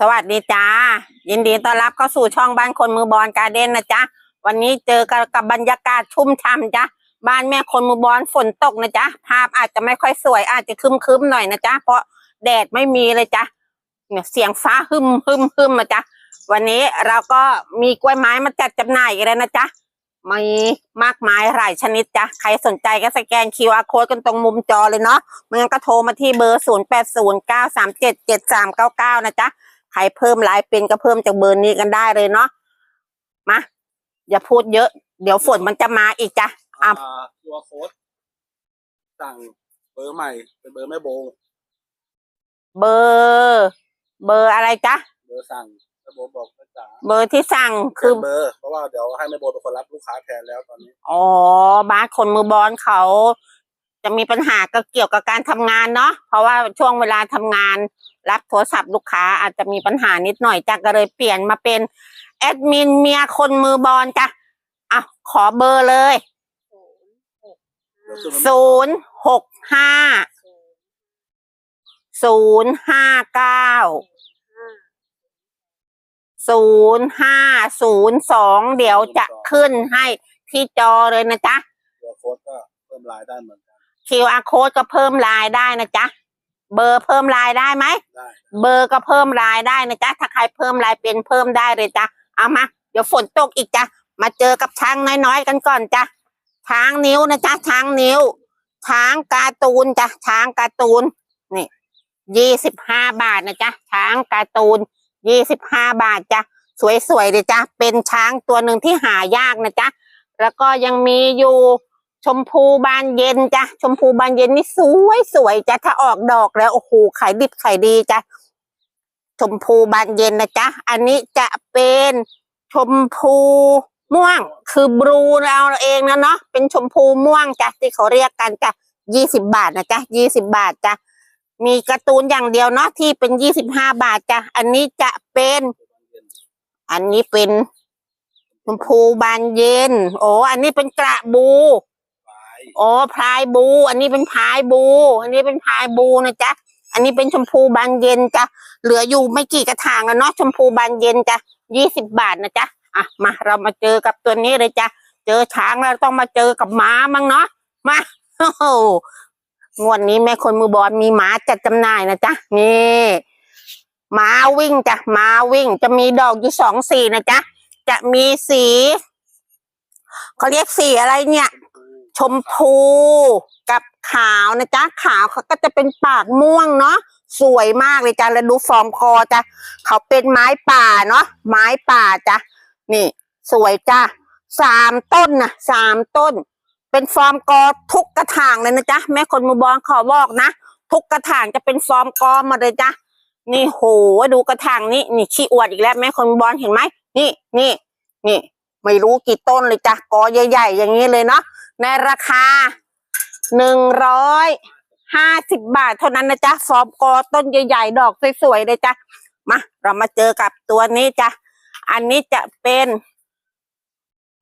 สวัสดีจ้า ยินดีต้อนรับเข้าสู่ช่องบ้านคนมือบอลการ์เด้นนะจ๊ะ วันนี้เจอกับกับบรรยากาศชุ่มช่ำจ้ะ บ้านแม่คนมือบอลฝนตกนะจ๊ะ ภาพอาจจะไม่ค่อยสวยอาจจะครึมๆหน่อยนะจ๊ะ เพราะแดดไม่มีเลยจ้ะเนี่ยเสียงฟ้าหึมหึมหึมนะจ๊ะวันนี้เราก็มีกล้วยไม้มาจัดจำหน่ายกันแล้วนะจ๊ะ มีมากมายหลายชนิดจ้ะ ใครสนใจก็สแกน QR code กันตรงมุมจอเลยเนาะไม่งั้นก็โทรมาที่เบอร์ 0 8 0 9 3 7 7 3 9 9 นะจ๊ะ ใครเพิ่มไลน์เป็นก็เพิ่มจากเบอร์นี้กันได้เลยเนาะมาอย่าพูดเยอะ เดี๋ยวฝนมันจะมาอีกจ้ะอะตัวโค้ดสั่งเบอร์ใหม่ เป็นเบอร์แม่โบ เบอร์ เบอร์อะไรจ๊ะเบอร์สั่งแม่โบบอกแม่จ๋าเบอร์ที่สั่งคืคืออเบอร์เพราะว่าเดี๋ยวให้แม่โบเป็นคนรับลูกค้าแทนแล้วตอนนี้อ๋อบาสคนมือบอลเขา จะมีปัญหาก็เกี่ยวกับการทำงานเนาะเพราะว่าช่วงเวลาทำงาน รับโทรศัพท์ลูกค้าอาจจะมีปัญหานิดหน่อยจ้ะก็เลยเปลี่ยนมาเป็นแอดมินเมียคนมือบอลจ้ะอะขอเบอร์เลยเดี๋ยวขึ้นมาศูนย์หกห้าศูนย์ห้าเก้าศูนย์ห้าศูนย์สองเดี๋ยวจะขึ้นให้ที่จอเลยนะจ๊ะตัวโค้ดก็เพิ่มรายได้เหมือนกัน QR code ก็เพิ่มรายได้นะจ๊ะ เบอร์เพิ่มรายได้ไหม ได้เบอร์ก็เพิ่มรายได้นะจ๊ะ ถ้าใครเพิ่มรายเป็นเพิ่มได้เลยจ้ะ เอามา เดี๋ยวฝนตกอีกจ้ะ มาเจอกับช้างน้อยๆกันก่อนจ้ะ ช้างนิ้วนะจ๊ะ ช้างนิ้ว ช้างการ์ตูนจ้ะ ช้างการ์ตูน นี่ยี่สิบห้าบาทนะจ๊ะ ช้างการ์ตูนยี่สิบห้าบาทจ้ะ สวยๆเลยจ้ะ เป็นช้างตัวหนึ่งที่หายากนะจ๊ะ แล้วก็ยังมีอยู่ ชมพูบานเย็นจ้ะชมพูบานเย็นนี่สวยสวยจ้ะถ้าออกดอกแล้วโอ้โหขายดิบขายดีจ้ะชมพูบานเย็นนะจ๊ะอันนี้จะเป็นชมพูม่วง คือบลูเราเองนะเนาะเป็นชมพูม่วงจ้ะที่เขาเรียกกันจ้ะยี่สิบบาทนะจ๊ะยี่สิบบาทจ้ะมีการ์ตูนอย่างเดียวเนาะที่เป็นยี่สิบห้าบาทจ้ะอันนี้จะเป็น อันนี้เป็นชมพูบานเย็น โอ้อันนี้เป็นกระบู รายโอ้พายบู อันนี้เป็นพายบู อันนี้เป็นพายบูนะจ๊ะ อันนี้เป็นชมพูบานเย็นจ้ะ เหลืออยู่ไม่กี่กระถางแล้วเนาะชมพูบานเย็นจ้ะยี่สิบบาทนะจ๊ะ อะมาเรามาเจอกับตัวนี้เลยจ้ะ เจอช้างแล้วต้องมาเจอกับม้ามั้งเนาะ มาโอ้โหงวดนี้แม่คนมือบอลมีม้าจัดจำหน่ายนะจ๊ะ นี่ม้าวิ่งจ้ะม้าวิ่งจะมีดอกอยู่สองสีนะจ๊ะ จะมีสีเขาเรียกสีอะไรเนี่ย ชมพูกับขาวนะจ๊ะขาวเขาก็จะเป็นปากม่วงเนาะสวยมากเลยจ้ะแล้วดูฟอร์มคอจ้ะเขาเป็นไม้ป่าเนาะไม้ป่าจ้ะนี่ สวยจ้ะสามต้นนะสามต้น เป็นฟอร์มกอทุกกระถางเลยนะจ๊ะแม่คนมือบอลขอบอกนะทุกกระถางจะเป็นฟอร์มกอมาเลยจ้ะนี่โหดูกระถางนี่นี่ขี้อวดอีกแล้วแม่คนมือบอลเห็นไหมนี่นี่นี่ไม่รู้กี่ต้นเลยจ้ะกอใหญ่ ๆ อย่างนี้เลยเนาะ ในราคาหนึ่งร้อยห้าสิบบาทเท่านั้นนะจ๊ะฟอมกอต้นใหญ่ๆ ดอกสวยๆเลยจ้ะมาเรามาเจอกับตัวนี้จ้ะอันนี้จะเป็น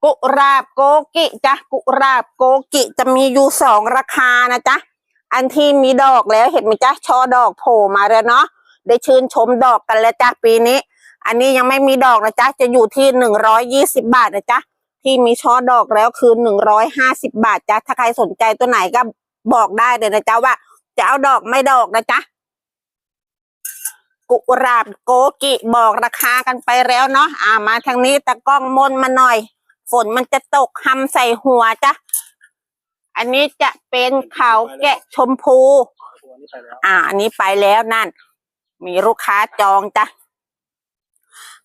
กุราบโกกิจ้ะกุราบโกกิจะมีอยู่สองราคานะจ๊ะอันที่มีดอกแล้วเห็นไหมจ๊ะช่อดอกโผล่มาแล้วเนาะได้ชื่นชมดอกกันแล้วจ้ะปีนี้ อันนี้ยังไม่มีดอกนะจ๊ะจะอยู่ที่หนึ่งร้อยยี่สิบบาทนะจ๊ะ ที่มีช่อดอกแล้วคือหนึ่งร้อยห้าสิบาทจ้ะถ้าใครสนใจตัวไหนก็บอกได้เลยนะจ๊ะว่า จะเอาดอกไม่ดอกนะจ๊ะกุหลาบโกกิบอกราคากันไปแล้วเนาะอ่ามาทางนี้ตะกล้องมนมาหน่อย ฝนมันจะตกหำใส่หัวจ้ะอันนี้จะเป็นเขาแกะชมพู อ่า อันนี้ไปแล้วนั่น มีลูกค้าจองจ้ะ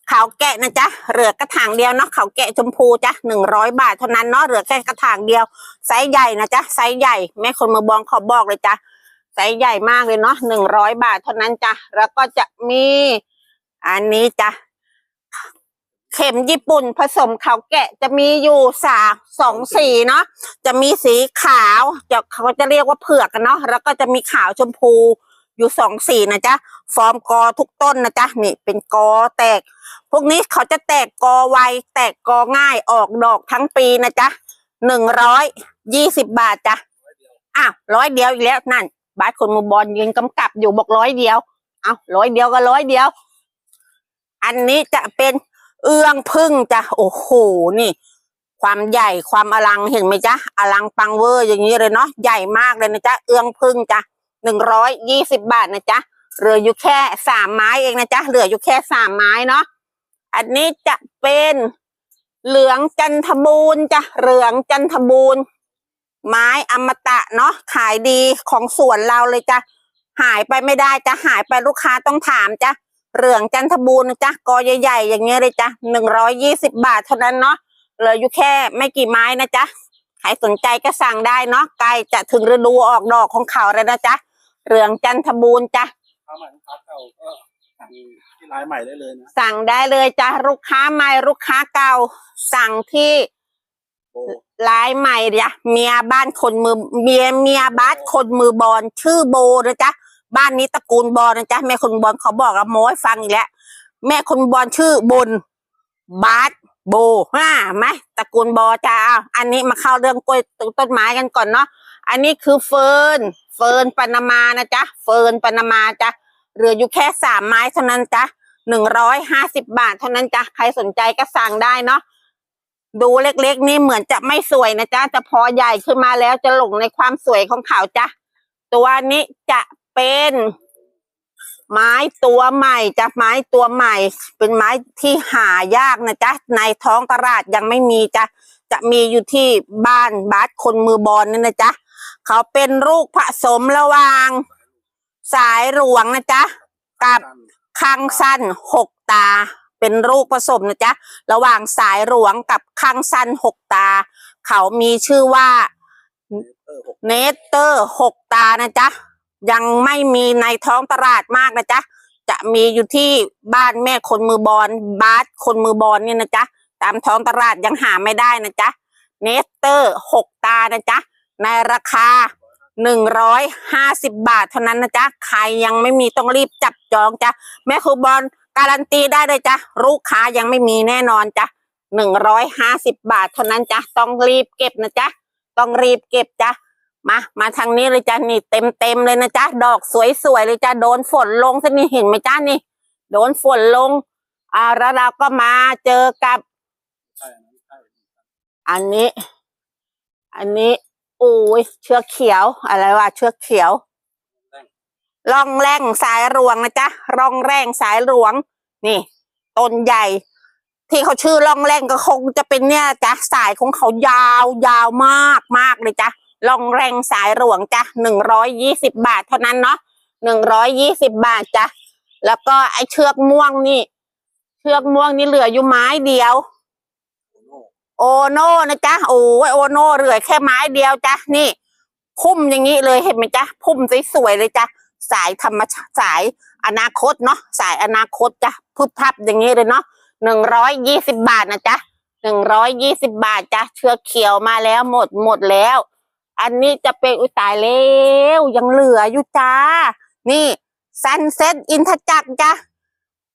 เขาวแกะนะจ๊ะเหลือกระถางเดียวเนาะเขาวแกะชมพูจ้ะหนึ่งร้อยบาทเท่านั้นเนาะเหลือแค่กระถางเดียวไซส์ใหญ่นะจ๊ะไซส์ใหญ่แม่คนมือบองขอบอกเลยจ้ะไซส์ใหญ่มากเลยเนาะหนึ่งร้อยบาทเท่านั้นจ้ะแล้วก็จะมี อันนี้จ้ะเข็มญี่ปุ่นผสมเขาวแกะจะมีอยู่สามสองสีเนาะจะมีสีขาวจะเขาจะเรียกว่าเผือกกันเนาะแล้วก็จะมีขาวชมพู อยู่สองสีนะจ๊ะ ฟอร์มกอทุกต้นนะจ๊ะ นี่เป็นกอแตก พวกนี้เขาจะแตกกอไว แตกกอง่าย ออกดอกทั้งปีนะจ๊ะหนึ่งร้อยยี่สิบบาทจ้ะ อ้าวร้อยเดียวอีกแล้วนั่น บาสคนมือบอลยืนกำกับอยู่บอกร้อยเดียว เอาร้อยเดียวก็ร้อยเดียว อันนี้จะเป็นเอื้องพึ่งจ้ะ โอ้โห นี่ ความใหญ่ความอลังเห็นไหมจ๊ะ อลังปังเวอร์อย่างนี้เลยเนาะ ใหญ่มากเลยนะจ๊ะ เอื้องพึ่งจ้ะ หนึ่งร้อยยี่สิบบาทนะจ๊ะเหลืออยู่แค่สามไม้เองนะจ๊ะเหลืออยู่แค่สามไม้เนาะอันนี้จะเป็นเหลืองจันทบูรณ์จ้ะเหลืองจันทบูรณ์ไม้อมตะเนาะขายดีของสวนเราเลยจ้ะหายไปไม่ได้จ้ะหายไปลูกค้าต้องถามจ้ะเหลืองจันทบูรณ์จ๊ะกอใหญ่ๆอย่างเงี้ยเลยจ้ะหนึ่งร้อยยี่สิบบาทเท่านั้นเนาะเหลืออยู่แค่ไม่กี่ไม้นะจ๊ะใครสนใจก็สั่งได้เนาะใกล้จะถึงฤดูออกดอกของเขาแล้วนะจ๊ะ เหลืองจันทบูรณ์จ้ะถ้าใหม่ลูกค้าเก่าก็สั่งที่ร้านใหม่ได้เลยนะสั่งได้เลยจ้ะลูกค้าใหม่ลูกค้าเก่า สั่งที่โบลายใหม่จ้ะเมียบ้านคนมือเมียเมียบ้านคนมือบอลชื่อโบนะจ๊ะบ้านนี้ตระกูลบอลนะจ๊ะแม่คนบอลเขาบอกกับโม้ให้ฟังอีกแล้วแม่คนบอลชื่อบนบาสโบฮ่าไหมตระกูลบอจ้าเอาอันนี้มาเข้าเรื่องกล้วยต้นไม้กันก่อนเนาะอันนี้คือเฟิร์น เฟิร์นปานามานะจ๊ะเฟิร์นปานามาจ้ะเหลืออยู่แค่สามไม้เท่านั้นจ้ะหนึ่งร้อยห้าสิบบาทเท่านั้นจ้ะใครสนใจก็สั่งได้เนาะดูเล็กๆ นี่เหมือนจะไม่สวยนะจ๊ะแต่พอใหญ่ขึ้นมาแล้วจะหลงในความสวยของเขาจ้ะตัวนี้จะเป็นไม้ตัวใหม่จ้ะไม้ตัวใหม่ เป็นไม้ที่หายากนะจ๊ะในท้องตลาดยังไม่มีจ้ะจะมีอยู่ที่บ้านบาสคนมือบอลนี่นะจ๊ะ เขาเป็นลูกผสมระหว่าง สายหลวงนะจ๊ะ กับสั้นข้างสั้นหกตา เป็นรูปผสมนะจ๊ะ ระหว่างสายหลวงกับข้างสั้นหกตา เขามีชื่อว่าเออหกเนเตอร์หกตานะจ๊ะ ยังไม่มีในท้องตลาดมากนะจ๊ะ จะมีอยู่ที่บ้านแม่คนมือบอลบาสคนมือบอลเนี่ยนะจ๊ะ ตามท้องตลาดยังหาไม่ได้นะจ๊ะ เนสเตอร์หกตานะจ๊ะ ในราคาหนึ่งร้อยห้าสิบบาทเท่านั้นนะจ๊ะ ใครยังไม่มีต้องรีบจับจองจ้ะ แม่ครูบอลการันตีได้เลยจ้ะ ลูกค้ายังไม่มีแน่นอนจ้ะหนึ่งร้อยห้าสิบบาทเท่านั้นจ้ะ ต้องรีบเก็บนะจ๊ะ ต้องรีบเก็บจ้ะ มา มาทางนี้เลยจ้ะ นี่เต็มเต็มเลยนะจ๊ะ ดอกสวยๆเลยจ้ะ โดนฝนลงซะนี่เห็นไหมจ้ะนี่ โดนฝนลง อ่า แล้วเราก็มาเจอกับ อันนี้ อันนี้ โอ้ยเชือกเขียว อะไรวะเชือกเขียวร่องแร่งสายหลวงนะจ๊ะร่องแร่งสายหลวง นี่ต้นใหญ่ ที่เขาชื่อร่องแร่งก็คงจะเป็นเนี่ยจ้ะสายของเขายาวยาวมากมากเลยจ้ะร่องแร่งสายหลวงจ้ะหนึ่งร้อยยี่สิบบาทเท่านั้นเนาะหนึ่งร้อยยี่สิบบาทจ้ะแล้วก็ไอเชือกม่วงนี่ เชือกม่วงนี่เหลืออยู่ไม้เดียว โอโน่โน่นะจ๊ะโอ้ยโอโน่เหลือแค่ไม้เดียวจ้ะนี่ พุ่มอย่างนี้เลยเห็นไหมจ๊ะพุ่มสวยๆเลยจ้ะสายธรรมชาติสายอนาคตเนาะสายอนาคตจ้ะพึบพับอย่างนี้เลยเนาะหนึ่งร้อยยี่สิบบาทนะจ๊ะหนึ่งร้อยยี่สิบบาทจ้ะเชือกเขียวมาแล้วหมดหมดแล้ว อันนี้จะเป็นอุตายแล้วยังเหลืออยู่จ้า นี่ซันเซ็ตอินทจักรจ้ะ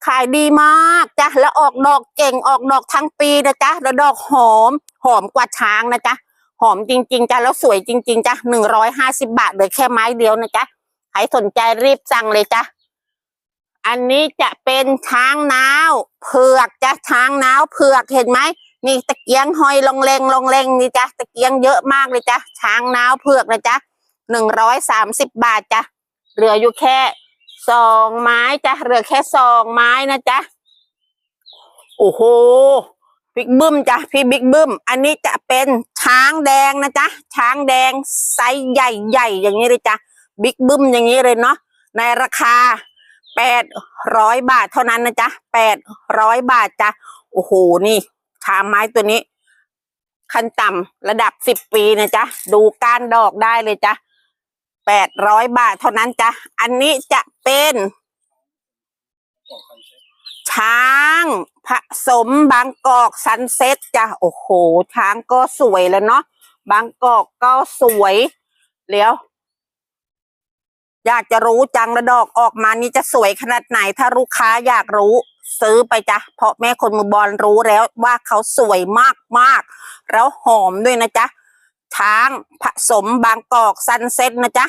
ขายดีมากจ้ะแล้วออกดอกเก่งออกดอกทั้งปีนะจ๊ะแล้วดอกหอม หอมกว่าช้างนะจ๊ะหอมจริงๆจ้ะแล้วสวยจริงๆจ้ะหนึ่งร้อยห้าสิบาทเลือแค่ไม้เดียวนะจ๊ะใครสนใจรีบสั่งเลยจ้ะอันนี้จะเป็นช้างนาวเผือกจ้ะช้างนาวเผือกเห็นไหมนี่ตะเกียงหอยลงเลงลงเลงนี่จ้ะตะเกียงเยอะมากเลยจ้ะช้างนาวเผือกนะจ๊ะหนึ่งร้อยสามสิบบาทจ้ะเหลืออยู่แค่ สองไม้จ้ะเหลือแค่สองไม้นะจ๊ะโอ้โหบิ๊กบึ้มจ้ะพี่บิ๊กบึ้ม อันนี้จะเป็นช้างแดงนะจ๊ะช้างแดงไซส์ใหญ่ๆอย่างนี้เลยจ้ะบิ๊กบึ้มอย่างนี้เลยเนาะในราคาแปดร้อยบาทเท่านั้นนะจ๊ะแปดร้อยบาทจ้ะโอ้โหนี่ชามไม้ตัวนี้ขั้นต่ำระดับสิบปีนะจ๊ะดูก้านดอกได้เลยจ้ะ แปดร้อยบาทเท่านั้นจ้ะ อันนี้จะเป็น ช้างผสมบางกอกซันเซ็ตจ้ะ โอ้โห ช้างก็สวยแล้วเนาะ บางกอกก็สวยแล้วอยากจะรู้จังระดอกออกมานี่จะสวยขนาดไหน ถ้าลูกค้าอยากรู้ซื้อไปจ้ะ เพราะแม่คนมือบอลรู้แล้วว่าเขาสวยมากมากแล้วหอมด้วยนะจ๊ะ ช้างผสมบางกอกซันเซ็ตนะจ๊ะ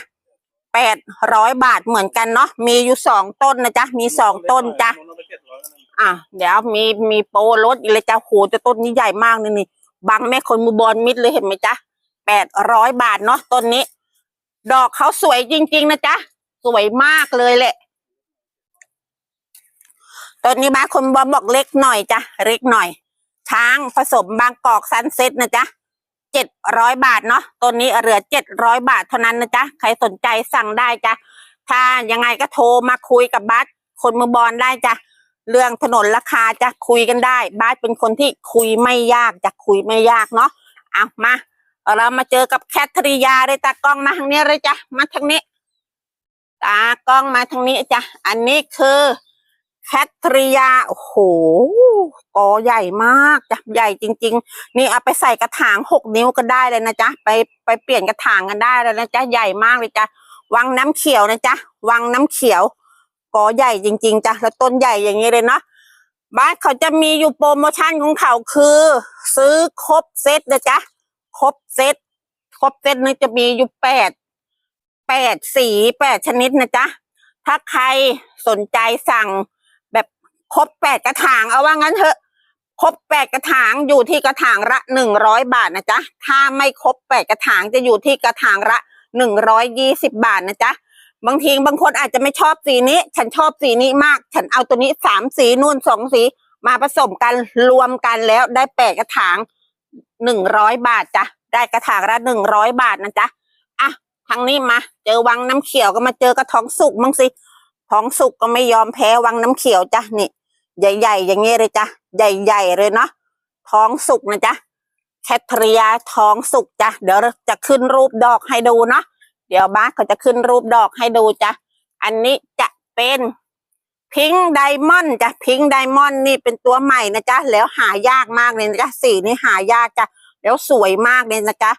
แปดร้อยบาทเหมือนกันเนาะมีอยู่สองต้นนะจ๊ะมีสองต้นจ้ะอะเดี๋ยวมีมีโปรลดอีกเลยจ้ะโหจะต้นนี้ใหญ่มากเลยนี่บังแม่คนมือบอลมิดเลยเห็นไหมจ๊ะแปดร้อยบาทเนาะต้นนี้ ดอกเขาสวยจริง ๆ นะจ๊ะสวยมากเลยแหละต้นนี้บานคนบอลบอกเล็กหน่อยจ้ะเล็กหน่อย ช้างผสมบางกอกซันเซ็ตนะจ๊ะ เจ็ดร้อยบาทเนาะต้นนี้เหลือเจ็ดร้อยบาทเท่านั้นนะจ๊ะใครสนใจสั่งได้จ้ะถ้ายังไงก็โทรมาคุยกับบัสคนมือบอลได้จ้ะเรื่องถนนราคาจะคุยกันได้บ้านเป็นคนที่คุยไม่ยากจะคุยไม่ยากเนาะเอามาเรามาเจอกับแคทริยาเลยตากล้องมาทางนี้เลยจ้ะมาทางนี้ตากล้องมาทางนี้จ้ะอันนี้คือ แคทริยา โอ้โหกอใหญ่มากจ้ะใหญ่จริง ๆ นี่เอาไปใส่กระถางหกนิ้วก็ได้เลยนะจ๊ะ ไปไปเปลี่ยนกระถางกันได้เลยนะจ๊ะ ใหญ่มากเลยจ้ะ วังน้ำเขียวนะจ๊ะ วังน้ำเขียวกอใหญ่จริง ๆจ้ะ แล้วต้นใหญ่อย่างนี้เลยเนาะ บ้านเขาจะมีอยู่โปรโมชั่นของเขาคือ ซื้อครบเซตนะจ๊ะ ครบเซต ครบเซตนี่จะมีอยู่แปด แปดสีแปดชนิดนะจ๊ะ ถ้าใครสนใจสั่ง ครบแปดกระถางเอาว่างั้นเถอะครบแปดกระถางอยู่ที่กระถางละหนึ่งร้อยบาทนะจ๊ะถ้าไม่ครบแปดกระถางจะอยู่ที่กระถางละหนึ่งร้อยยี่สิบบาทนะจ๊ะบางทีบางคนอาจจะไม่ชอบสีนี้ ฉันชอบสีนี้มาก ฉันเอาตัวนี้สามสีนู่นสองสีมาผสมกันรวมกันแล้วได้แปดกระถางหนึ่งร้อยบาทจ้ะได้กระถางละหนึ่งร้อยบาทนะจ๊ะอะทางนี้มา เจอวังน้ำเขียวก็มาเจอกระท้องสุกบ้งสิท้องสุกก็ไม่ยอมแพ้วังน้ำเขียวจ้ะนี่ ใหญ่ๆอย่างเงี้ยเลยจ้ะใหญ่ๆเลยเนาะท้องสุกนะจ๊ะแคทริยาท้องสุกจ้ะเดี๋ยวจะขึ้นรูปดอกให้ดูเนาะเดี๋ยวบ้าเขาจะขึ้นรูปดอกให้ดูจ้ะอันนี้จะเป็นพิงไดมอนด์จ้ะพิงไดมอนด์นี่เป็นตัวใหม่นะจ๊ะแล้วหายากมากเลยนะจ๊ะสีนี่หายากจ้ะแล้วสวยมากเลยนะจ๊ะ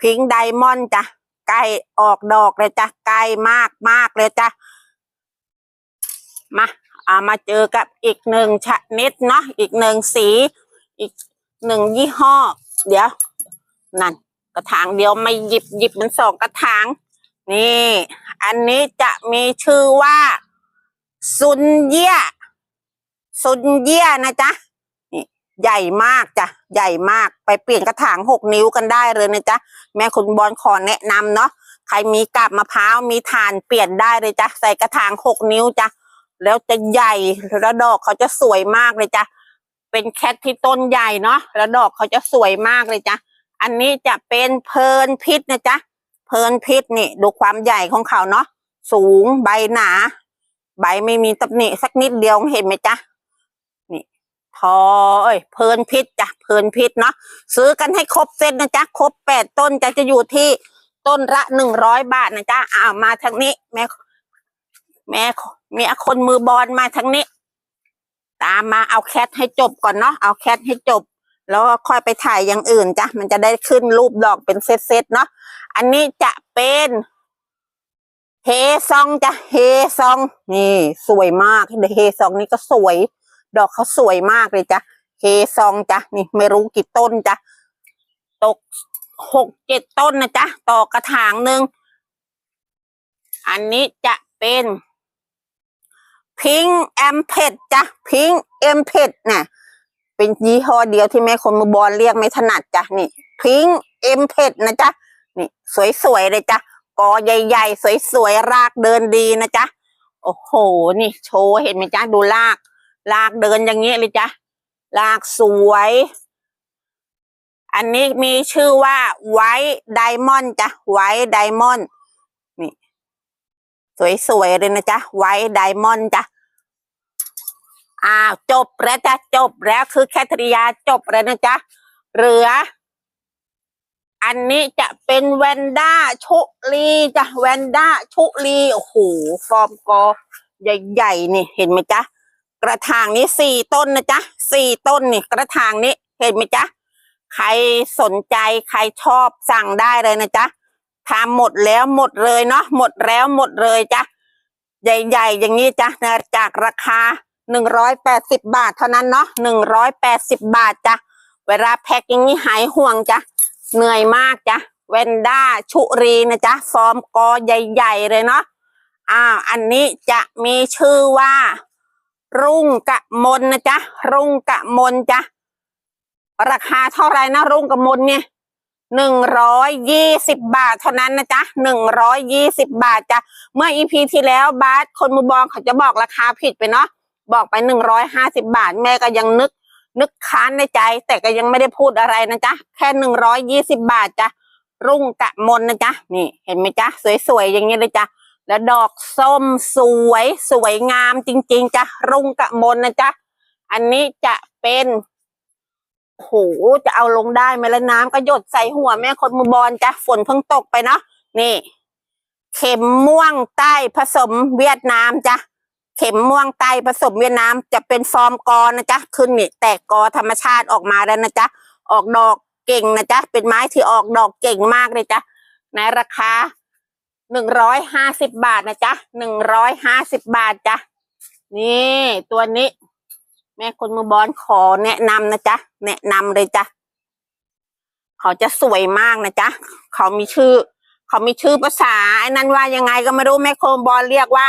พิงไดมอนด์จ้ะใกล้ออกดอกเลยจ้ะใกล้มากมากเลยจ้ะมา อามาเจอกับอีกหนึ่งชนิดเนาะอีกหนึ่งสี อีกหนึ่งยี่ห้อ เดี๋ยว นั่น กระถางเดียวไม่หยิบหยิบมันสองกระถาง นี่ อันนี้จะมีชื่อว่า ซุนเยี่ยซุนเยี่ยนะจ๊ะนี่ใหญ่มากจ้ะใหญ่มากไปเปลี่ยนกระถางหกนิ้วกันได้เลยนะจ๊ะแม่คุณบอลขอแนะนำเนาะใครมีกับมะพร้าวมีถ่านเปลี่ยนได้เลยจ้ะใส่กระถางหกนิ้วจ้ะ แล้วจะใหญ่แล้วดอกเขาจะสวยมากเลยจ้ะเป็นแคทที่ต้นใหญ่เนาะแล้วดอกเขาจะสวยมากเลยจ้ะอันนี้จะเป็นเพลินพิษนะจ๊ะเพลินพิษนี่ ดูความใหญ่ของเขาเนาะสูงใบหนา ใบไม่มีตำหนิสักนิดเดียวเห็นไหมจ๊ะนี่ทอเอ้ยเพลินพิษจ้ะเพลินพิษเนาะซื้อกันให้ครบเซตนะจ๊ะครบแปดต้นจะจะอยู่ที่ต้นละหนึ่งร้อยบาทนะจ๊ะอ้าวมาทางนี้แม่ แม่แม่คนมือบอลมาทางนี้ ตามมาเอาแคทให้จบก่อนเนาะเอาแคทให้จบ แล้วก็ค่อยไปถ่ายอย่างอื่นจ้ะมันจะได้ขึ้นรูปดอกเป็นเซตๆเนาะอันนี้จะเป็นเฮซองจ้ะเฮซองนี่สวยมากเฮซองนี่ก็สวย ดอกเขาสวยมากเลยจ้ะเฮซองจ้ะนี่ไม่รู้กี่ต้นจ้ะตกหกเจ็ดต้นนะจ๊ะต่อกระถางหนึ่งอันนี้จะเป็น พิงแอมเพดจ้ะพิงแอมเพดเนี่ยเป็นยี่ห้อเดียวที่แม่คนมือบอลเรียกไม่ถนัดจ้ะนี่พิงเอ็มเพดนะจ๊ะนี่ สวยๆเลยจ้ะกอใหญ่ๆ สวยๆรากเดินดีนะจ๊ะโอ้โห นี่โชว์เห็นไหมจ๊ะดูราก รากเดินอย่างเงี้ยเลยจ้ะรากสวย อันนี้มีชื่อว่าไวท์ไดมอนด์จ้ะไวท์ไดมอนด์ สวยๆเลยนะจ๊ะ ไวท์ไดมอนด์จ้ะอ้าวจบแล้วจ้ะจบแล้วคือแคทริยาจบแล้วนะจ๊ะเหลือ อันนี้จะเป็นแวนด้าชุลีจ้ะแวนด้าชุลีโอ้โหฟอร์มกอใหญ่ๆนี่เห็นไหมจ๊ะกระถางนี้สี่ต้นนะจ๊ะสี่ต้นนี่กระถางนี้เห็นไหมจ๊ะใครสนใจใครชอบสั่งได้เลยนะจ๊ะ ทำหมดแล้วหมดเลยเนาะหมดแล้วหมดเลยจ้ะใหญ่ๆอย่างนี้จ้ะนะจากราคาหนึ่งร้อยแปดสิบบาทเท่านั้นเนาะหนึ่งร้อยแปดสิบบาทจ้ะเวลาแพ็คอย่างนี้หายห่วงจ้ะเหนื่อยมากจ้ะเวนด้าชุรีนะจ๊ะฟอร์มกอใหญ่ ๆ เลยเนาะอ้าวอันนี้จะมีชื่อว่า รุ่งกะมนนะจ๊ะรุ่งกะมนจ้ะราคาเท่าไหรนะรุ่งกะมนเนี่ย หนึ่งร้อยยี่สิบบาทเท่านั้นนะจ๊ะหนึ่งร้อยยี่สิบบาทจ้ะเมื่ออีพีที่แล้วบาสคนมือบอลเขาจะบอกราคาผิดไปเนาะบอกไปหนึ่งร้อยห้าสิบาท แม่ก็ยังนึก นึกค้านในใจ แต่ก็ยังไม่ได้พูดอะไรนะจ๊ะแค่หนึ่งร้อยยี่สิบาทจ้ะรุ่งกะมนนะจ๊ะนี่เห็นไหมจ๊ะสวยๆอย่างนี้เลยจ้ะแล้วดอกส้มสวยสวยงามจริง ๆจ้ะรุ่งกะมนนะจ๊ะอันนี้จะเป็น โอ้โหจะเอาลงได้ไหมละน้ำก็หยดใส่หัวแม่คนมือบอลจ้ะฝนเพิ่งตกไปเนาะนี่ เข็มม่วงใต้ผสมเวียดนามจ้ะเข็มม่วงใต้ผสมเวียดนามจะเป็นฟอร์มกอนะจ๊ะขึ้นนี่แตกกอธรรมชาติออกมาแล้วนะจ๊ะออกดอกเก่งนะจ๊ะเป็นไม้ที่ออกดอกเก่งมากเลยจ้ะในราคาหนึ่งร้อยห้าสิบบาทนะจ๊ะหนึ่งร้อยห้าสิบบาทจ้ะนี่ตัวนี้ แม่คนมือบอลขอแนะนำนะจ๊ะ แนะนำเลยจ้ะเขาจะสวยมากนะจ๊ะเขามีชื่อ เขามีชื่อภาษาไอ้นั้นว่ายังไงก็ไม่รู้แม่โคมบอลเรียกว่า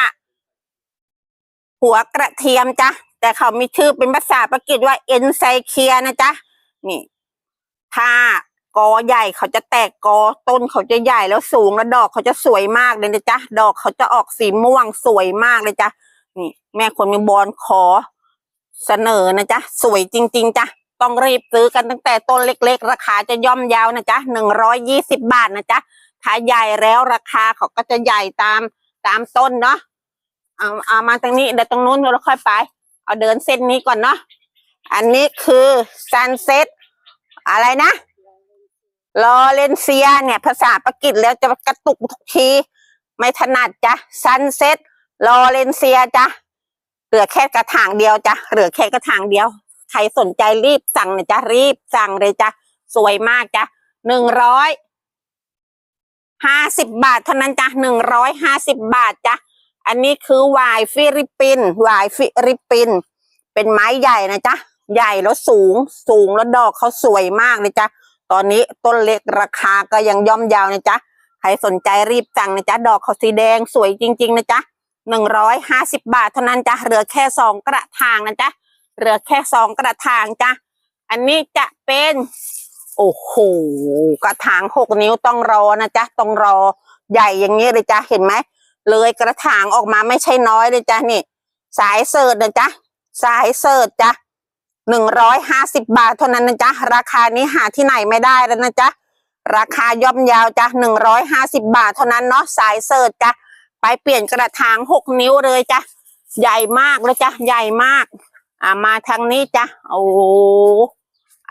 หัวกระเทียมจ้ะแต่เขามีชื่อเป็นภาษาปากีสว่าเอนไซเคียนะจ๊ะนี่ ถ้ากอใหญ่เขาจะแตกกอต้นเขาจะใหญ่แล้วสูงแล้วดอกเขาจะสวยมากเลยนะจ๊ะดอกเขาจะออกสีม่วงสวยมากเลยจ้ะนี่ แม่คนมีบอลขอเสนอนะจ๊ะสวยจริง ๆจ้ะ ต้องรีบซื้อกันตั้งแต่ต้นเล็ก ๆ ราคาจะย่อมยาวนะจ๊ะหนึ่งร้อยยี่สิบบาทนะจ๊ะถ้าใหญ่แล้วราคาเขาก็จะใหญ่ตามตามต้นเนาะเอาเอามาตรงนี้เดี๋ยวตรงนู้นเราค่อยไป เอาเดินเส้นนี้ก่อนเนาะอันนี้คือซันเซ็ตอะไรนะลอเรนเซียเนี่ย ภาษาปากีสแล้วจะกระตุกทุกที ไม่ถนัดจ้ะซันเซ็ตลอเรนเซียจ้ะเหลือแค่กระถางเดียวจ้ะเหลือแค่กระถางเดียว ใครสนใจรีบสั่งนะจ๊ะรีบสั่งเลยจ้ะสวยมากจ้ะหนึ่งร้อยห้าสิบบาทเท่านั้นจ้ะหนึ่งร้อยห้าสิบบาทจ้ะอันนี้คือวายฟิลิปปินวายฟิลิปปิน เป็นไม้ใหญ่นะจ๊ะใหญ่แล้วสูงสูงแล้วดอกเขาสวยมากเลยจ้ะตอนนี้ต้นเล็กราคาก็ยังย่อมยาวนะจ๊ะใครสนใจรีบสั่งนะจ๊ะดอกเขาสีแดงสวยจริง ๆ นะจ๊ะหนึ่งร้อยห้าสิบบาทเท่านั้นจ้ะเหลือแค่สองกระถางนะจ๊ะ เหลือแค่สองกระถางจ้ะอันนี้จะเป็น โอ้โหกระถางหกนิ้วต้องรอนะจ๊ะต้องรอใหญ่อย่างนี้เลยจ้ะเห็นไหมเลยกระถางออกมาไม่ใช่น้อยเลยจ้ะนี่ สายเสิร์ชนะจ๊ะสายเสิร์ชจ้ะหนึ่งร้อยห้าสิบบาทเท่านั้นนะจ๊ะราคานี้หาที่ไหนไม่ได้แล้วนะจ๊ะราคาย่อมยาวจ้ะหนึ่งร้อยห้าสิบบาทเท่านั้นเนาะสายเสิร์ชจ้ะไปเปลี่ยนกระถางหกนิ้วเลยจ้ะใหญ่มากเลยจ้ะใหญ่มาก อ่ามาทางนี้จ้ะโอ้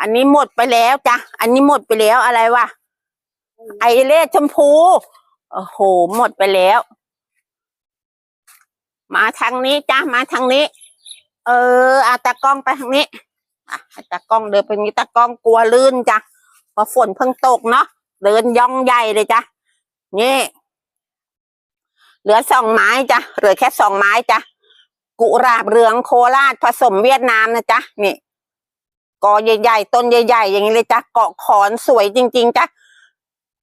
อันนี้หมดไปแล้วจ้ะอันนี้หมดไปแล้วอะไรวะไอเล่ชมพูโอ้โหหมดไปแล้ว มาทางนี้จ้ะมาทางนี้ เอออาตากล้องไปทางนี้อะตากล้องเดินไปนี้ตากล้องกลัวลื่นจ้ะเพราะฝนเพิ่งตกเนาะเดินย่องใหญ่เลยจ้ะนี่ เหลือสองไม้จ้ะเหลือแค่สองไม้จ้ะ กุหลาบเหลืองโคราชผสมเวียดนามนะจ๊ะนี่กอใหญ่ๆต้นใหญ่ๆอย่างนี้เลยจ้ะเกาะขอนสวยจริง ๆจ้ะ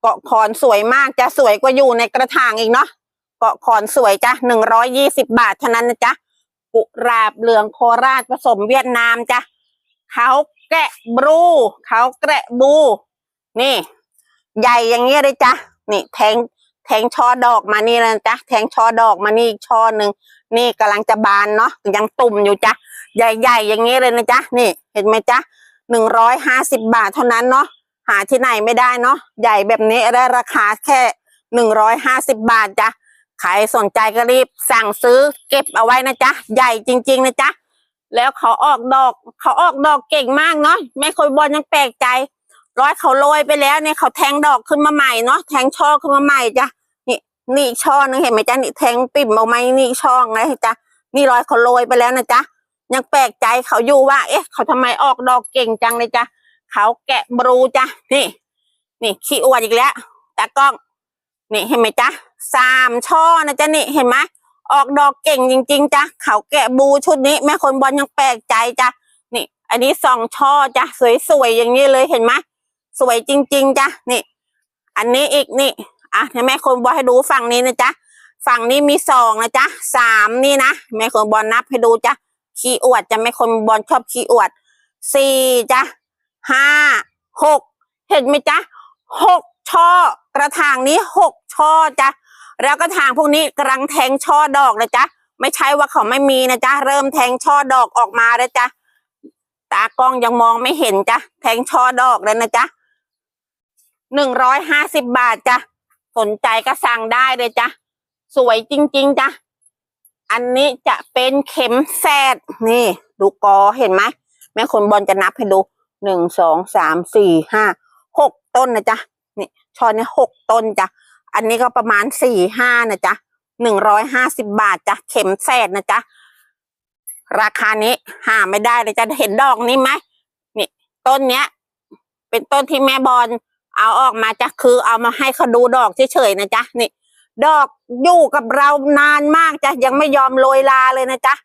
เกาะขอนสวยมากจ้ะสวยกว่าอยู่ในกระถางอีกเนาะเกาะขอนสวยจ้ะหนึ่งร้อยยี่สิบบาทเท่านั้นนะจ๊ะกุหลาบเหลืองโคราชผสมเวียดนามจ้ะเขาแกะบลูเขาแกะบู นี่ ใหญ่อย่างเงี้ยเลยจ้ะนี่แทงแทงช่อดอกมานี่เลยนะจ้ะแทงช่อดอกมานี่อีกช่อหนึ่ง นี่กำลังจะบานเนาะยังตุ่มอยู่จ้ะใหญ่ๆ อย่างเงี้เลยนะจ๊ะนี่เห็นไหมจ๊ะหนึ่งร้อยห้าสิบบาทเท่านั้นเนาะหาที่ไหนไม่ได้เนาะใหญ่แบบนี้ได้ราคาแค่หนึ่งร้อยห้าสิบบาทจ้ะใครสนใจก็รีบสั่งซื้อเก็บเอาไว้นะจ๊ะใหญ่จริง ๆ นะจ๊ะแล้วเขาออกดอก เขาออกดอกเก่งมากเนาะแม่คอยบอลยังแปลกใจ ร้อยเขาโรยไปแล้วเนี่ยเขาแทงดอกขึ้นมาใหม่เนาะแทงช่อขึ้นมาใหม่จ้ะ นี่นี่อีกช่อนึงเห็นไหมจ๊ะนี่แทงปิ่มออกมานี่ช่อไงจ๊ะนี่รอยเขาโรยไปแล้วนะจ๊ะยังแปลกใจเขาอยู่ว่า เอ๊ะ เขาทำไมออกดอกเก่งจังเลยจ้ะเขาแกะบลูจ้ะนี่ นี่ขี้อวดอีกแล้วตากล้อง นี่เห็นไหมจ๊ะสามช่อนะจ๊ะนี่เห็นไหมออกดอกเก่งจริงๆจ้ะเขาแกะบูชุดนี้แม่คนบอลยังแปลกใจจ้ะนี่ อันนี้สองช่อจ้ะสวยๆอย่างนี้เลยเห็นไหมสวยจริง ๆจ้ะนี่ อันนี้อีกนี่ อะแม่คนบอลให้ดูฝั่งนี้นะจ๊ะฝั่งนี้มีสองนะจ๊ะสามนี่นะแม่คนบอลนับให้ดูจ้ะขี้อวดจะไม่คนบอลชอบขี้อวดสี่จ้ะห้าหกเห็นไหมจ๊ะหกช่อกระถางนี้หกช่อจ้ะแล้วกระถางพวกนี้กำลังแทงช่อดอกนะจ๊ะไม่ใช่ว่าเขาไม่มีนะจ๊ะเริ่มแทงช่อดอกออกมาแล้วจ้ะตากล้องยังมองไม่เห็นจ้ะแทงช่อดอกเลยนะจ๊ะหนึ่งร้อยห้าสิบบาทจ้ะ สนใจก็สั่งได้เลยจ้ะ สวยจริง ๆจ้ะ อันนี้จะเป็นเข็มแฝดนี่ ดูกอเห็นไหมแม่คนบอลจะนับให้ดูหนึ่งสองสามสี่ห้าหกต้นนะจ๊ะนี่ช่อนี้หกต้นจ้ะ อันนี้ก็ประมาณสี่ห้านะจ๊ะหนึ่งร้อยห้าสิบบาทจ้ะเข็มแฝดนะจ๊ะราคานี้หาไม่ได้เลยจ้ะเห็นดอกนี้ไหมนี่ต้นเนี้ย เป็นต้นที่แม่บอล เอาออกมาจ้ะคือเอามาให้เขาดูดอกเฉยๆนะจ๊ะนี่ ดอกอยู่กับเรานานมากจ้ะยังไม่ยอมโรยลาเลยนะจ๊ะ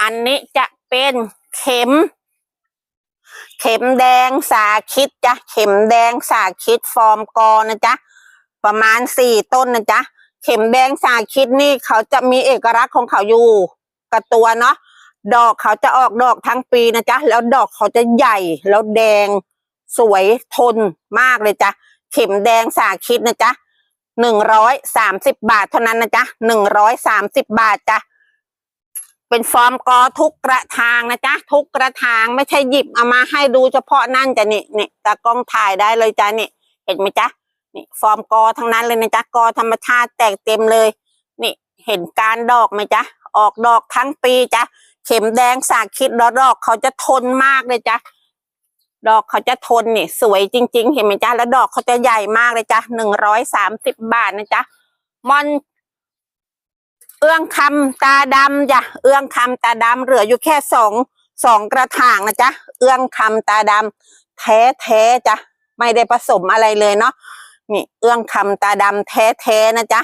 อันนี้จะเป็นเข็ม เข็มแดงสาคิดจ้ะเข็มแดงสาคิดฟอร์มกอนะจ๊ะประมาณสี่ต้นนะจ๊ะเข็มแดงสาคิดนี่เขาจะมีเอกลักษณ์ของเขาอยู่กับตัวเนาะดอกเขาจะออกดอกทั้งปีนะจ๊ะแล้วดอกเขาจะใหญ่แล้วแดง สวยทนมากเลยจ้ะเข็มแดงสาคิดนะจ๊ะหนึ่งร้อยสามสิบบาทเท่านั้นนะจ๊ะหนึ่งร้อยสามสิบบาทจ้ะเป็นฟอร์มกอทุกกระทางนะจ๊ะทุกกระทางไม่ใช่หยิบเอามาให้ดูเฉพาะนั่นจ้ะนี่นี่ตากล้องถ่ายได้เลยจ้ะนี่ เห็นไหมจ๊ะนี่ฟอร์มกอทั้งนั้นเลยนะจ๊ะกอธรรมชาติแตกเต็มเลย นี่เห็นการดอกไหมจ๊ะออกดอกทั้งปีจ้ะเข็มแดงสาคิดแล้วดอกเขาจะทนมากเลยจ้ะ ดอกเขาจะทนนี่สวยจริง ๆ เห็นไหมจ๊ะแล้วดอกเขาจะใหญ่มากเลยจ้ะหนึ่งร้อยสามสิบบาทนะจ๊ะมอน เอื้องคำตาดำจ้ะเอื้องคำตาดำเหลืออยู่แค่สองสองกระถางนะจ๊ะเอื้องคำตาดำแท้แท้จ้ะไม่ได้ผสมอะไรเลยเนาะนี่เอื้องคำตาดำแท้แท้นะจ๊ะ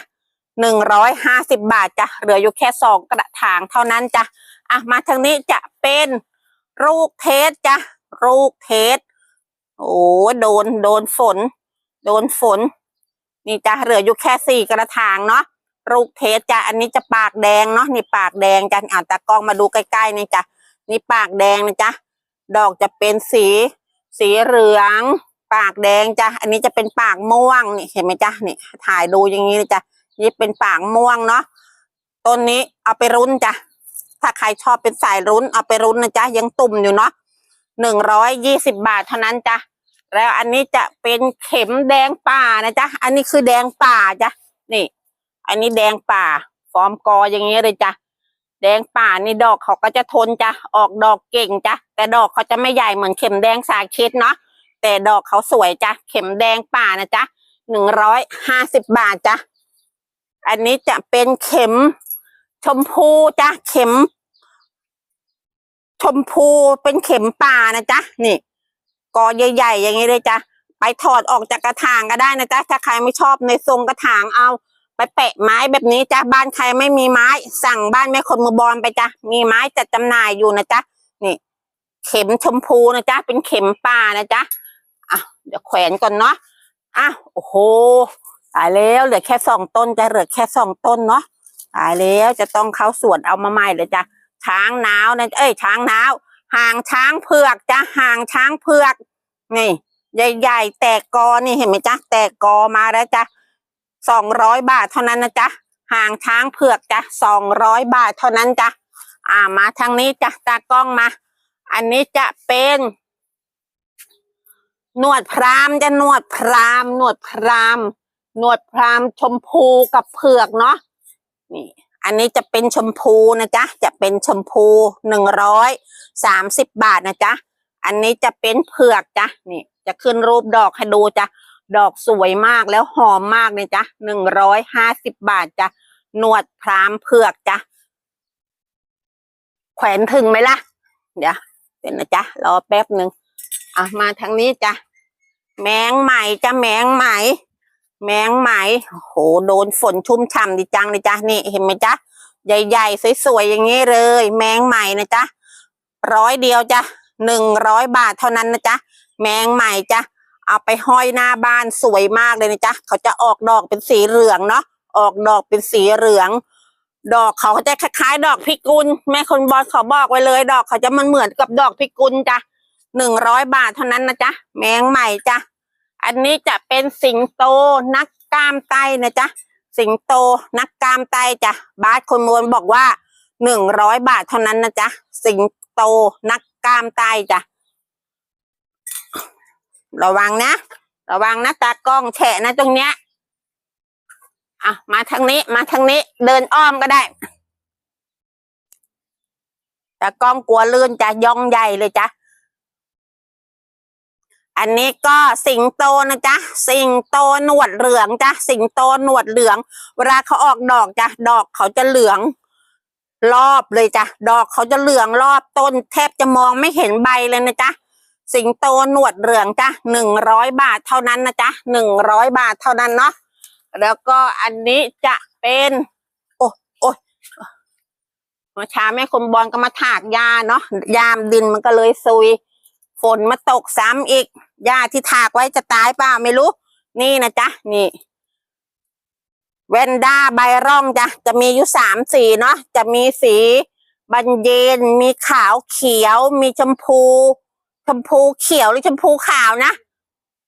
หนึ่งร้อยห้าสิบบาทจ้ะเหลืออยู่แค่สองกระถางเท่านั้นจ้ะอะมาทางนี้จะเป็นลูกเทสจ้ะ ลูกเทสโอ้โดนโดนฝน โดนฝน นี่จ้ะเหลืออยู่แค่สี่กระถางเนาะลูกเทสจ้ะอันนี้จะปากแดงเนาะนี่ปากแดงจ้ะอ่าตากล้องมาดูใกล้ๆนี่จ้ะนี่ปากแดงนะจ๊ะดอกจะเป็นสี สีเหลือง ปากแดงจ้ะอันนี้จะเป็นปากม่วงนี่เห็นไหมจ๊ะนี่ถ่ายดูอย่างนี้เลยจ้ะนี่เป็นปากม่วงเนาะต้นนี้เอาไปรุ้นจ้ะถ้าใครชอบเป็นสายรุ้นเอาไปรุ้นนะจ๊ะยังตุ่มอยู่เนาะ หนึ่งร้อยยี่สิบบาทเท่านั้นจ้ะแล้วอันนี้จะเป็นเข็มแดงป่านะจ๊ะ อันนี้คือแดงป่าจ้ะ นี่ อันนี้แดงป่า ฟอร์มกออย่างเงี้ยเลยจ้ะ แดงป่านี่ดอกเขาก็จะทนจ้ะ ออกดอกเก่งจ้ะ แต่ดอกเขาจะไม่ใหญ่เหมือนเข็มแดงสาคิดเนาะ แต่ดอกเขาสวยจ้ะ เข็มแดงป่านะจ๊ะหนึ่งร้อยห้าสิบบาทจ้ะ อันนี้จะเป็นเข็มชมพูจ้ะ เข็ม ชมพูเป็นเข็มป่านะจ๊ะนี่กอใหญ่ๆอย่างนี้เลยจ้ะไปถอดออกจากกระถางก็ได้นะจ๊ะถ้าใครไม่ชอบในทรงกระถางเอา ไปแปะไม้แบบนี้จ้ะบ้านใครไม่มีไม้ สั่งบ้านแม่คนมือบอลไปจ้ะมีไม้จัดจำหน่ายอยู่นะจ๊ะนี่ เข็มชมพูนะจ๊ะเป็นเข็มป่านะจ๊ะอะเดี๋ยวแขวนก่อนเนาะอะโอ้โหตายแล้วเหลือแค่สองต้นจะเหลือแค่สองต้นเนาะตายแล้วจะต้องเข้าสวนเอามาใหม่เลยจ้ะ ช้างนาวนะเอ้ยช้างนาวห่างช้างเผือกจ้ะห่างช้างเผือกนี่ใหญ่ๆแตกกอนี่เห็นไหมจ๊ะแตกกอมาแล้วจ้ะสองร้อยบาทเท่านั้นนะจ๊ะห่างช้างเผือกจ้ะสองร้อยบาทเท่านั้นจ้ะอ่ามาทางนี้จ้ะตากล้องมา อันนี้จะเป็นหนวดพรามจะหนวดพรามหนวดพรามหนวดพรามชมพูกับเผือกเนาะนี่ อันนี้จะเป็นชมพูนะจ๊ะ จะเป็นชมพูหนึ่งร้อยสามสิบบาทนะจ๊ะ อันนี้จะเป็นเผือกจ้ะนี่จะขึ้นรูปดอกให้ดูจ้ะ ดอกสวยมากแล้วหอมมากเลยจ้ะหนึ่งร้อยห้าสิบบาทจ้ะ หนวดพรามเผือกจ้ะ แขวนถึงไหมล่ะ เดี๋ยวเดี๋ยวนะจ๊ะ รอแป๊บหนึ่งอะมาทางนี้จ้ะ แมงไหมจ้ะแมงไหม แมงไหมโหโดนฝนชุ่มฉ่ำดีจังเลยจ้ะนี่เห็นไหมจ๊ะใหญ่ๆสวยๆอย่างนี้เลย แมงไหมนะจ๊ะร้อยเดียวจ้ะหนึ่งร้อยบาทเท่านั้นนะจ๊ะแมงไหมจ้ะเอาไปห้อยหน้าบ้านสวยมากเลยนะจ๊ะเขาจะออกดอกเป็นสีเหลืองเนาะออกดอกเป็นสีเหลือง ดอกเขาจะคล้ายๆ ดอกพิกุลแม่คนบอลเขาบอกไว้เลย ดอกเขาจะมันเหมือนกับดอกพิกุลจ้ะหนึ่งร้อยบาทเท่านั้นนะจ๊ะแมงใหม่จ้ะ อันนี้จะเป็นสิงโตนักกล้ามไตนะจ๊ะ สิงโตนักกล้ามไตจ้ะ บาสคนมวลบอกว่าหนึ่งร้อยบาทเท่านั้นนะจ๊ะ สิงโตนักกล้ามไตจ้ะ ระวังนะ ระวังนะตากล้องแฉะนะตรงเนี้ยอะมาทางนี้มาทางนี้ เดินอ้อมก็ได้แต่กล้องกลัวลื่นจะย่องใหญ่เลยจ้ะ อันนี้ก็สิงโตนะจ๊ะ สิงโตหนวดเหลืองจ้ะ สิงโตหนวดเหลือง เวลาเขาออกดอกจ้ะ ดอกเขาจะเหลือง รอบเลยจ้ะ ดอกเขาจะเหลืองรอบต้น แทบจะมองไม่เห็นใบเลยนะจ๊ะ สิงโตหนวดเหลืองจ้ะหนึ่งร้อยบาทเท่านั้นนะจ๊ะหนึ่งร้อยบาทเท่านั้นเนาะ แล้วก็อันนี้จะเป็น โอ้โอ้ยเมื่อเช้าแม่คนบอลก็มาถากหญ้าเนาะ ยามดินมันก็เลยซุยฝนมาตกซ้ำอีก หญ้าที่ถากไว้จะตายเปล่าไม่รู้ นี่นะจ๊ะนี่เวนด้าใบร่องจ้ะจะมีอยู่สามสีเนาะจะมีสีบันเยนมีขาวเขียว มีชมพู ชมพูเขียวหรือชมพูขาวนะ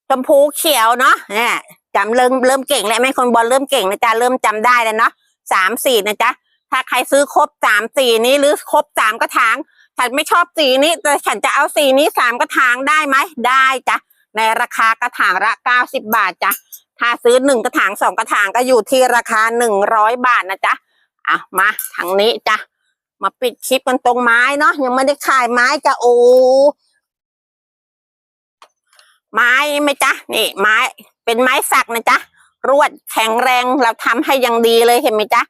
ชมพูเขียวเนาะเนี่ยจำเริ่มเริ่มเก่งแล้วแม่คนบอลเริ่มเก่งนะจ๊ะเริ่มจำได้แล้วเนาะสามสีนะจ๊ะถ้าใครซื้อครบสามสีนี้หรือครบสามกระถาง ฉันไม่ชอบสีนี้แต่ฉันจะเอาสีนี้สามกระถางได้ไหมได้จ้ะในราคากระถางละเก้าสิบบาทจ้ะถ้าซื้อหนึ่งกระถางสองกระถางก็อยู่ที่ราคาหนึ่งร้อยบาทนะจ๊ะอะมาทางนี้จ้ะมาปิดคลิปกันตรงไม้เนาะยังไม่ได้ขายไม้จ้ะโอ้ไม้ไหมจ๊ะนี่ ไม้ เป็นไม้สักนะจ๊ะรวดแข็งแรงเราทำให้อยังดีเลยเห็นไหมจ๊ะ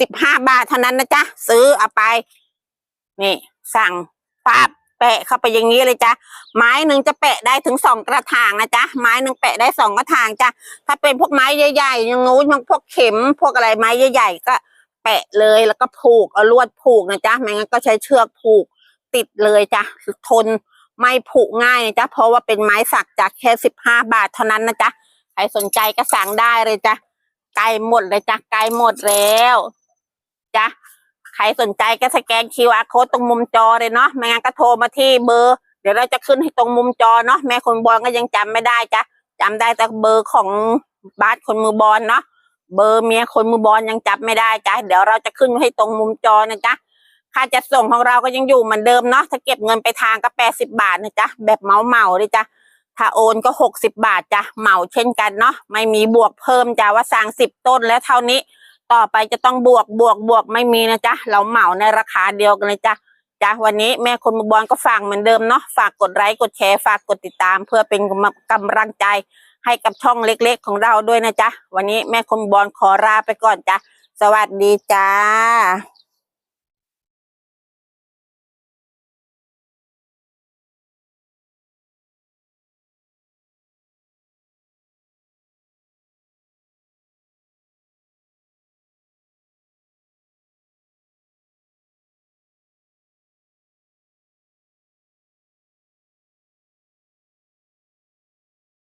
สิบห้าบาทเท่านั้นนะจ๊ะซื้อเอาไป นี่ สั่งปาบแปะเข้าไปอย่างนี้เลยจ้ะไม้หนึ่งจะแปะได้ถึงสองกระถางนะจ๊ะไม้หนึ่งแปะได้สองกระถางจ้ะถ้าเป็นพวกไม้ใหญ่ๆอย่างงูอย่างพวกเข็ม พวกอะไรไม้ใหญ่ๆก็แปะเลยแล้วก็ผูกเอาลวดผูกนะจ๊ะไม่งั้นก็ใช้เชือกผูกติดเลยจ้ะทนไม่ผุง่ายนะจ๊ะเพราะว่าเป็นไม้สักจากแค่สิบห้าบาทเท่านั้นนะจ๊ะใครสนใจก็สั่งได้เลยจ้ะไกลหมดเลยจ้ะไกลหมดแล้วจ้ะ ใครสนใจก็สแกน QR code ตรงมุมจอเลยเนาะไม่งั้นก็โทรมาที่เบอร์ เดี๋ยวเราจะขึ้นให้ตรงมุมจอเนาะแม่คนบอลก็ยังจำไม่ได้จ้ะจำได้แต่เบอร์ของบาสคนมือบอลเนาะเบอร์เมียคนมือบอลยังจำไม่ได้จ้ะเดี๋ยวเราจะขึ้นให้ตรงมุมจอนะจ๊ะค่าจัดส่งของเราก็ยังอยู่เหมือนเดิมเนาะถ้าเก็บเงินไปทางก็แปดสิบาทนะจ๊ะแบบเหมาเหมาเลยจ้ะถ้าโอนก็หกสิบาทจ้ะเหมาเช่นกันเนาะไม่มีบวกเพิ่มจ้ะว่าสั่งสิบต้นแล้วเท่านี้ ต่อไปจะต้องบวกบวกบวกไม่มีนะจ๊ะ เราเหมาในราคาเดียวกันเลยจ้ะจ้ะวันนี้แม่คนมือบอลก็ฝากเหมือนเดิมเนาะฝากกดไลค์กดแชร์ฝากกดติดตาม เพื่อเป็นกำลังใจให้กับช่องเล็กๆของเราด้วยนะจ๊ะ วันนี้แม่คนมือบอลขอลาไปก่อนจ้ะ สวัสดีจ้า